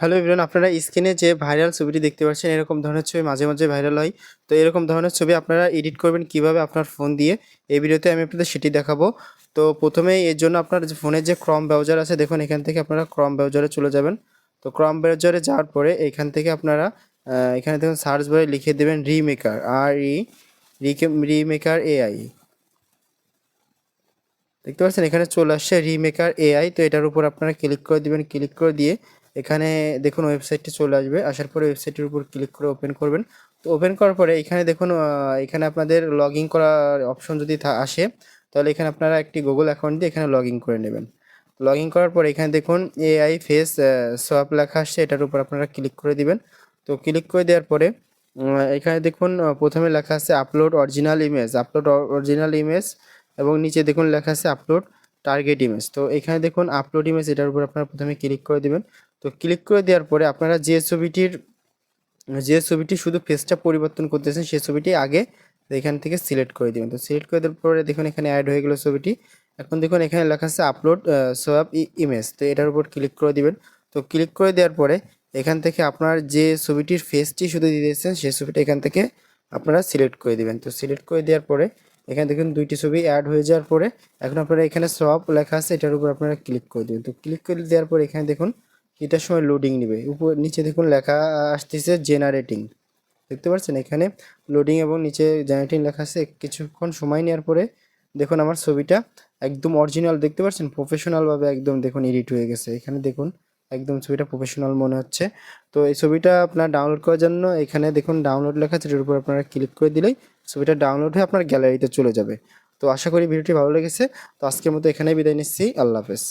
Hello everyone, আপনারা স্ক্রিনে যে ভাইরাল ছবিটি দেখতে পাচ্ছেন, এরকম ধরনের ছবি মাঝে মাঝে ভাইরাল হয়। তো এরকম ধরনের ছবি আপনারা এডিট করবেন কীভাবে আপনার ফোন দিয়ে, এই ভিডিওতে আমি আপনাদের সেটি দেখাবো। তো প্রথমেই এর জন্য আপনার ফোনের যে ক্রম ব্রাউজার আছে, দেখুন এখান থেকে আপনারা ক্রম ব্রাউজারে চলে যাবেন। তো ক্রম ব্রাউজারে যাওয়ার পরে এখান থেকে আপনারা এখানে দেখুন সার্চ বারে লিখে দেবেন রিমেকার আর ই রিমেকার এআই দেখতে পাচ্ছেন এখানে চলে আসছে রিমেকার এআই তো এটার উপর আপনারা ক্লিক করে দিবেন। ক্লিক করে দিয়ে এখানে দেখুন ওয়েবসাইটটি চলে আসবে। আসার পরে ওয়েবসাইটের উপর ক্লিক করে ওপেন করবেন। তো ওপেন করার পরে এখানে দেখুন এখানে আপনাদের লগ ইন করার অপশন যদি আসে, তাহলে এখানে আপনারা একটি গুগল অ্যাকাউন্ট দিয়ে এখানে লগ ইন করে নেবেন। লগ ইন করার পরে এখানে দেখুন এআই ফেস সোয়াপ লেখা আসছে, এটার উপর আপনারা ক্লিক করে দিবেন। তো ক্লিক করে দেওয়ার পরে এখানে দেখুন প্রথমে লেখা আছে upload original image upload original image এবং নিচে দেখুন লেখা আছে আপলোড টার্গেট ইমেজ তো এখানে দেখুন আপলোড ইমেজ এটার উপর আপনারা প্রথমে ক্লিক করে দিবেন। তো ক্লিক করে দেওয়ার পরে আপনারা যে ছবিটির, যে ছবিটি শুধু ফেসটা পরিবর্তন করতেছেন, সেই ছবিটি আগে এখান থেকে সিলেক্ট করে দিবেন। তো সিলেক্ট করে দেওয়ার পরে দেখুন এখানে অ্যাড হয়ে গেল ছবিটি। এখন দেখুন এখানে লেখা আছে আপলোড সোয়াপ ইমেজ তো এটার উপর ক্লিক করে দিবেন। তো ক্লিক করে দেওয়ার পরে এখান থেকে আপনার যে ছবিটির ফেসটি শুধু দিয়ে দিয়েছেন, সেই ছবিটা এখান থেকে আপনারা সিলেক্ট করে দিবেন। তো সিলেক্ট করে দেওয়ার পরে এখানে দেখুন দুইটি ছবি অ্যাড হয়ে যাওয়ার পরে এখন আপনারা এখানে সোয়াপ লেখা আছে, এটার উপর আপনারা ক্লিক করে দিবেন। তো ক্লিক করে দেওয়ার পরে এখানে দেখুন এটার সময় লোডিং নেবে। উপর নিচে দেখুন লেখা আসতেছে জেনারেটিং দেখতে পাচ্ছেন? এখানে লোডিং এবং নিচে জেনারেটিং লেখা আছে। কিছুক্ষণ সময় নেওয়ার পরে দেখুন আমার ছবিটা একদম অরিজিনাল দেখতে পাচ্ছেন? প্রফেশনালভাবে একদম দেখুন এডিট হয়ে গেছে। এখানে দেখুন একদম ছবিটা প্রফেশনাল মনে হচ্ছে। তো এই ছবিটা আপনার ডাউনলোড করার জন্য এখানে দেখুন ডাউনলোড লেখা আছে। এটার উপর আপনারা ক্লিক করে দিলেই ছবিটা ডাউনলোড হয়ে আপনার গ্যালারিতে চলে যাবে। তো আশা করি ভিডিওটি ভালো লেগেছে। তো আজকের মতো এখানেই বিদায় নিচ্ছি। আল্লাহ হাফেজ।